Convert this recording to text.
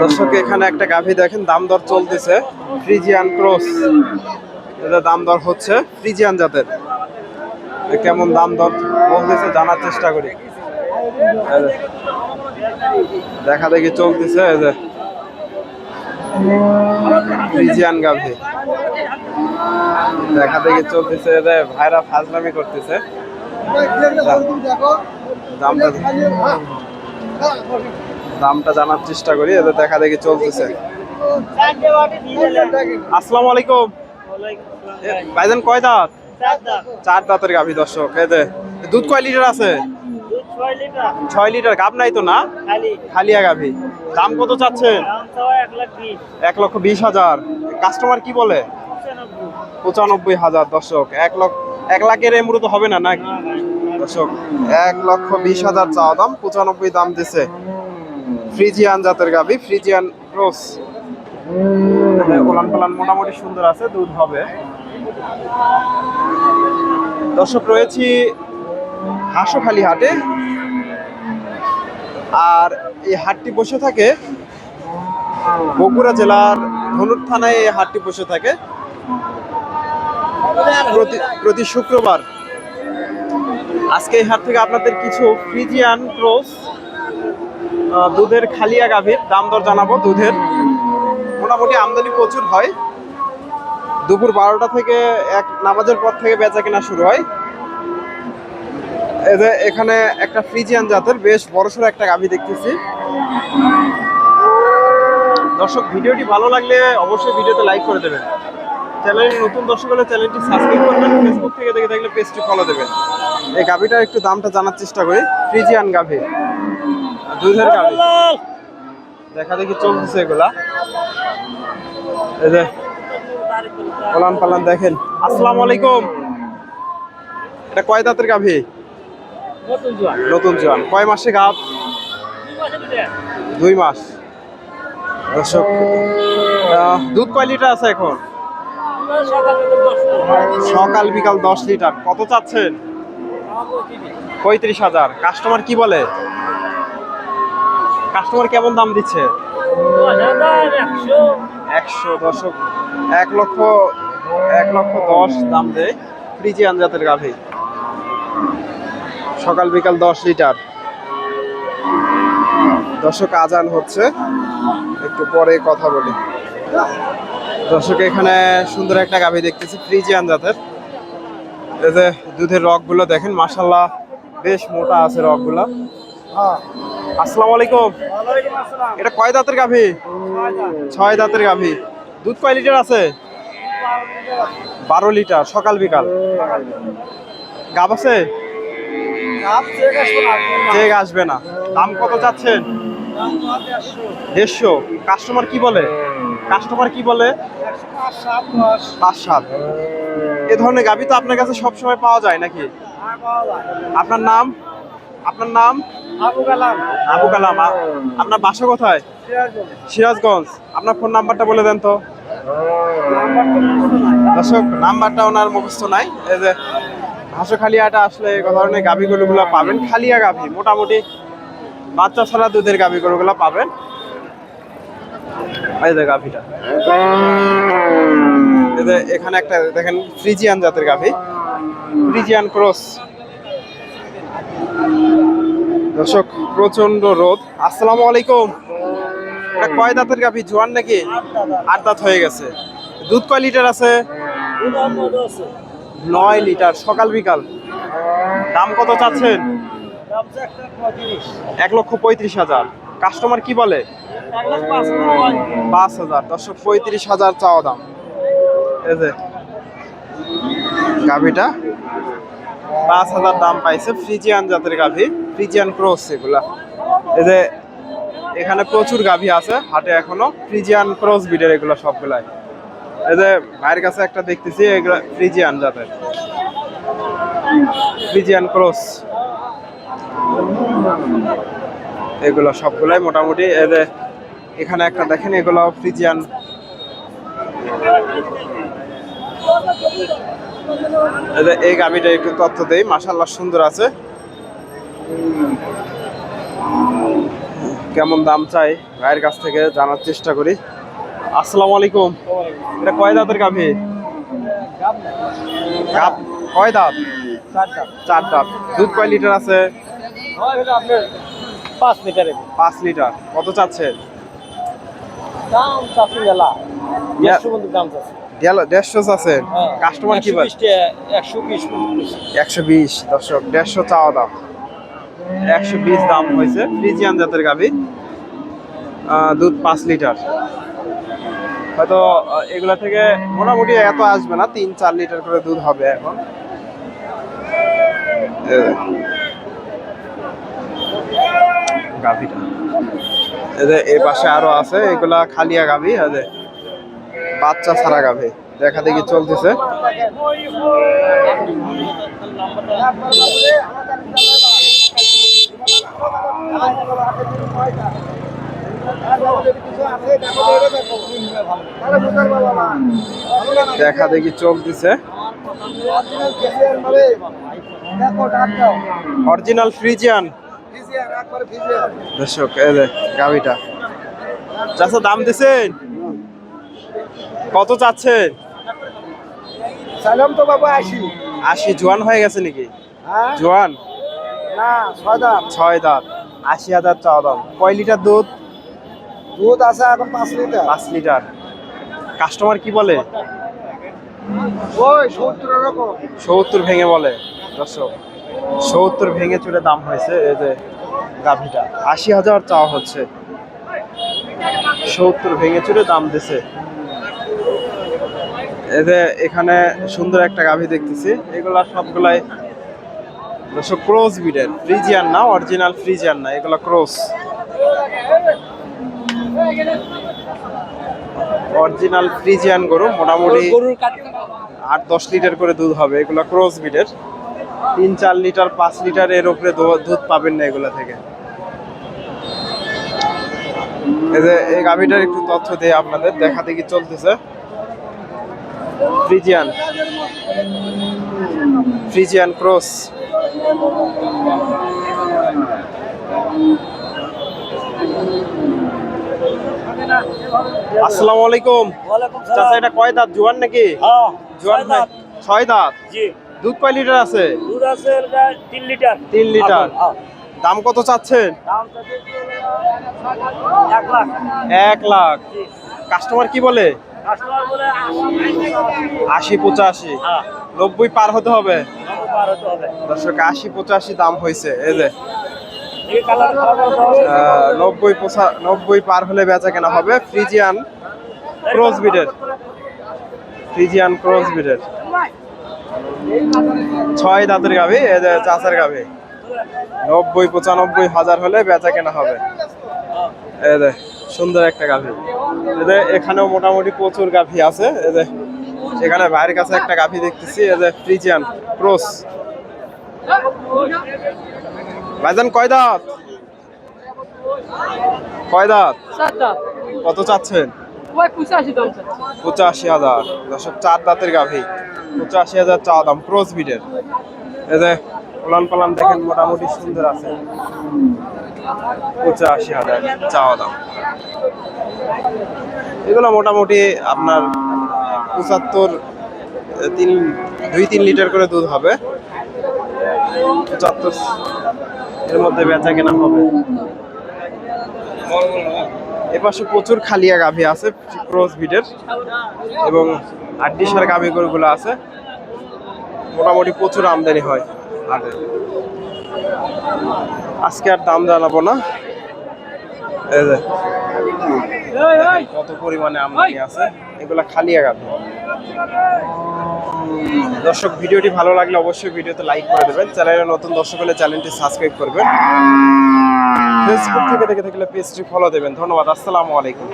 দর্শক, এখানে একটা গাভী দেখেন, দাম দর চলতেছে। ফ্রিজিয়ান ক্রস এটা দাম দর হচ্ছে ফ্রিজিয়ান জাতের। কেমন দাম দর বলতেছে, জানার চেষ্টা করি। দেখা দেখি চলতেছে, এই যে ফ্রিজিয়ান গাভী। দেখা দেখি চলতেছে, এই যে ভাইরা ফাজলামি করতেছে। দামটা দামটা জানার চেষ্টা করি এদের দেখা দেখি চলতেছে। আসসালামু আলাইকুম। ভাইজান কয় দাঁত? চার দাঁতের গাভী দর্শক এতে দুধ কয় লিটার আছে? ছয় লিটার, গাভ নাই তো না? খালিয়া গাভী। দাম কত চাচ্ছেন? এক লক্ষ বিশ হাজার। কাস্টমার কি বলে? পঁচানব্বই হাজার দর্শক, এক লক্ষ, এক লাখের এমরু তো হবে না না দর্শক, এক লক্ষ বিশ হাজার চাওয়া দাম, পঁচানব্বই দাম দিছে ফ্রিজিয়ান জাতের গাভী, ফ্রিজিয়ান ক্রস। ওলান পালান মোটামুটি সুন্দর আছে, দুধ হবে। দর্শক, রয়েছি হাঁসখালি হাটে। আর এই হাটটি বসে থাকে বগুড়া জেলার ধনুর থানায় এই হাটটি বসে থাকে। প্রতি শুক্রবার আজকে এই হাট থেকে আপনাদের কিছু ফ্রিজিয়ান ক্রস দুধের খালিয়া গাভীর, দাম দর জানাব দুধের। মোটামুটি আমদানি প্রচুর হয়। দুপুর বারোটা থেকে এক নামাজের পর থেকে বেচা কেনা শুরু হয়। যে এখানে একটা ফ্রিজিয়ান জাতের বেশ বড়সড় একটা গাভী দেখতেছি। দর্শক, ভিডিওটি ভালো লাগলে অবশ্যই ভিডিওতে লাইক করে দেবেন। চ্যানেলে নতুন দর্শক হলে চ্যানেলটি সাবস্ক্রাইব করবেন ফেসবুক থেকে দেখে থাকলে পেজটি ফলো দেবেন। এই গাভীটার একটু দামটা জানার চেষ্টা করি। ফ্রিজিয়ান গাভী। দুধের গাভী। দেখা দেখি চলতেছে এগুলা। এই যে পালান পালান দেখেন। আসসালামু আলাইকুম। এটা কয় দাঁতের গাভী? নতুন জোয়ান। কয় মাসে গাভ? দুই মাস দর্শক দুধ কয় লিটার আছে এখন? সকাল বিকাল দশ লিটার। কত চাচ্ছেন? পঁয়ত্রিশ হাজার। কাস্টমার কি বলে? কাস্টমার কেমন দাম দিচ্ছে? একশো দশক, এক লক্ষ এক লক্ষ দশ দাম দেয় ফ্রিজিয়ান জাতের গাভী। সকাল বিকাল দশ লিটার। দর্শক, আজান হচ্ছে। একটু পরে কথা বলি। দর্শক, এখানে সুন্দর একটা গাভী দেখতেছি, ফ্রিজিয়ান জাতের। এই যে দুধের রকগুলো দেখেন মাসাল্লাহ বেশ মোটা আছে রকগুলো আসসালামু আলাইকুম। এটা কয় দাঁতের গাভী? ছয় দাঁতের গাভী। দুধ কয় লিটার আছে? বারো লিটার সকাল বিকাল। গাব আছে? চেক আসবে না দাম কত চাচ্ছেন দেড়শো। কাস্টমার কি বলে? কাস্টমার কি বলে? পাঁচ সাত। এ ধরনের গাভী তো আপনার কাছে সবসময় পাওয়া যায় নাকি? আপনার নাম? আপনার নাম? আবু কালাম। আবু কালাম। আপনার বাসা কোথায়? সিরাজগঞ্জ। আপনার ফোন নাম্বারটা বলে দেন তো। দর্শক নাম্বারটা ওনার মুখস্থ নাই। এই যে হাঁসো খালিয়াটা আসলে এই ধরনের গাভী গরুগুলো পাবেন। খালিয়া গাভী মোটামুটি বাচ্চা ছাড়া দুধের গাভী গরুগুলো পাবেন। এই যে গাভীটা এখানে একটা, দেখেন ফ্রিজিয়ান জাতের গাভী। ফ্রিজিয়ান ক্রস দর্শক প্রচণ্ড রোদ। আসসালামু আলাইকুম। এটা কয় দাঁতের গাভী? জোয়ান নাকি? আট দাঁত হয়ে গেছে। দুধ কয় লিটার আছে? নয় লিটার, সকাল বিকাল। দাম কত চাচ্ছেন? এক লক্ষ পঁয়ত্রিশ হাজার। কাস্টমার কি বলে? পাঁচ হাজার। দর্শক, পঁয়ত্রিশ হাজার চাওয়া দাম। এই গাভীটা। পাঁচ হাজার দাম পাইছে ফ্রিজিয়ান জাতের গাভী, ফ্রিজিয়ান ক্রস এগুলা। এই যে এখানে প্রচুর গাভী আছে হাটে এখনও, ফ্রিজিয়ান ক্রস বিডের এগুলো সবগুলাই। এই যে ভাইয়ের কাছে একটা দেখতেছি, এগুলো ফ্রিজিয়ান জাতের। Friesian cross. এগুলো সবগুলাই মোটামুটি, এই যে এখানে একটা দেখেন এগুলো ফ্রিজিয়ান। এই গাভিটা একটু তথ্য দেই মাশাল্লাহ সুন্দর আছে। কেমন দাম চাই ভাইয়ের কাছ থেকে জানার চেষ্টা করি। আসসালামু আলাইকুম। এটা কয় দাঁতের গাভী? কয় দাঁত? চার দাঁত। দুধ কয় লিটার আছে? পাঁচ লিটারে। পাঁচ লিটার কত চাচ্ছে দাম দাম দেড়- দেড়শো আছে কাস্টমার কি একশো বিশ একশো বিশ দর্শক দেড়শো চাওয়া দাম। একশো বিশ দাম হয়েছে ফ্রিজিয়ান জাতের গাভী। দুধ পাঁচ লিটার। হয়তো এগুলা থেকে মোটামুটি এত আসবে না তিন চার লিটার করে দুধ হবে এখন। গাভীটা। এই পাশে আরও আছে এগুলা খালিয়া গাভী এদের বাচ্চা ছাড়া গাভে। দেখা দেখি চলতেছে। দেখা দেখি চলতেছে। অরিজিনাল ফ্রিজিয়ান দর্শক, এই যে গাভিটা। চাষা দাম দিছেন? কত চাচ্ছেন? সালাম তো বাবা আসি আশি জোয়ান হয়ে গেছে নাকি? হ্যাঁ। জোয়ান? না ছদাম ছয় দাঁত। আশি হাজার চাওয়া দাম। কয় লিটার দুধ? দুধ আছে এখন পাঁচ লিটার। পাঁচ লিটার। কাস্টমার কি বলে? ওই সত্তর রকম সত্তর ভেঙে বলে দর্শক। সত্তর ভেঙে চুরে দাম হয়েছে এই যে গাভিটা। আশি হাজার চাওয়া হচ্ছে। সত্তর ভেঙে চুরে দাম দিছে। যে এখানে সুন্দর একটা গাভি দেখতেছি। এগুলা সবগুলাই দর্শক ক্রস বিডের ফ্রিজিয়ান না অরিজিনাল ফ্রিজিয়ান না এগুলা ক্রস অরিজিনাল ফ্রিজিয়ান গরু মোটামুটি আট দশ লিটার করে দুধ হবে এগুলো ক্রস বিডের তিন চার লিটার পাঁচ লিটার এর উপরে দুধ পাবেন না এগুলো থেকে। এই যে এই গাভিটার একটু তথ্য দেয় আপনাদের দেখা দেখি চলতেছে। ফ্রিজিয়ান ফ্রিজিয়ান ক্রস আসসালামু আলাইকুম। চাচা এটা কয় দাঁত? জোয়ান নাকি? জোয়ান ছয় দাঁত। দুধ কয় লিটার আছে? দুধ আছে তিন লিটার। তিন লিটার। দাম কত চাচ্ছেন? এক লাখ। কাস্টমার কি বলে? আশি পঁচাশি। হ্যাঁ। নব্বই পার হতে হবে? দর্শক আশি পঁচাশি দাম হয়েছে এই যে। নব্বই পঁচা নব্বই পার হলে বেচা কেনা হবে ফ্রিজিয়ান ক্রস বিডের ফ্রিজিয়ান ক্রস বিডের ছয় দাঁতের গাভি এই যে চাষের গাভি। নব্বই পঁচানব্বই হাজার হলে বেচা কেনা হবে। এই যে সুন্দর একটা গাভি। যে এখানেও মোটামুটি প্রচুর গাভি আছে। যে এখানে ভাইয়ের কাছে একটা গাভি দেখতেছি এই ফ্রিজিয়ান ক্রস ভাইজান কয় দাঁত? কয় দাঁত? কত চাচ্ছেন? পঁচাশি হাজার। দশক চার দাঁতের গাভি। পঁচাশি হাজার চাওয়া দাম ক্রস বিডের যে পালান পালান দেখেন মোটামুটি সুন্দর আছে। পঁচাশি হাজার চাওয়া দাম। এগুলো মোটামুটি আপনার পঁচাত্তর, তিন, দুই, তিন লিটার করে দুধ হবে। পঁচাত্তর এর মধ্যে বেচা কেনা হবে। এপাশে প্রচুর খালিয়া গাভী আছে ক্রস বিডের এবং আড্ডিসার গাভী গরুগুলো আছে। মোটামুটি প্রচুর আমদানি হয় হাটে। আজকে আর দাম জানাব না। কত পরিমাণে আমদানি আছে? এগুলা খালি গাভী দর্শক ভিডিওটি ভালো লাগলে অবশ্যই ভিডিওতে লাইক করে দেবেন। চ্যানেলে নতুন দর্শক হলে চ্যানেলটি সাবস্ক্রাইব করবেন। ফেসবুক থেকে দেখে থাকলে পেজটি ফলো দেবেন। ধন্যবাদ আসসালামু আলাইকুম।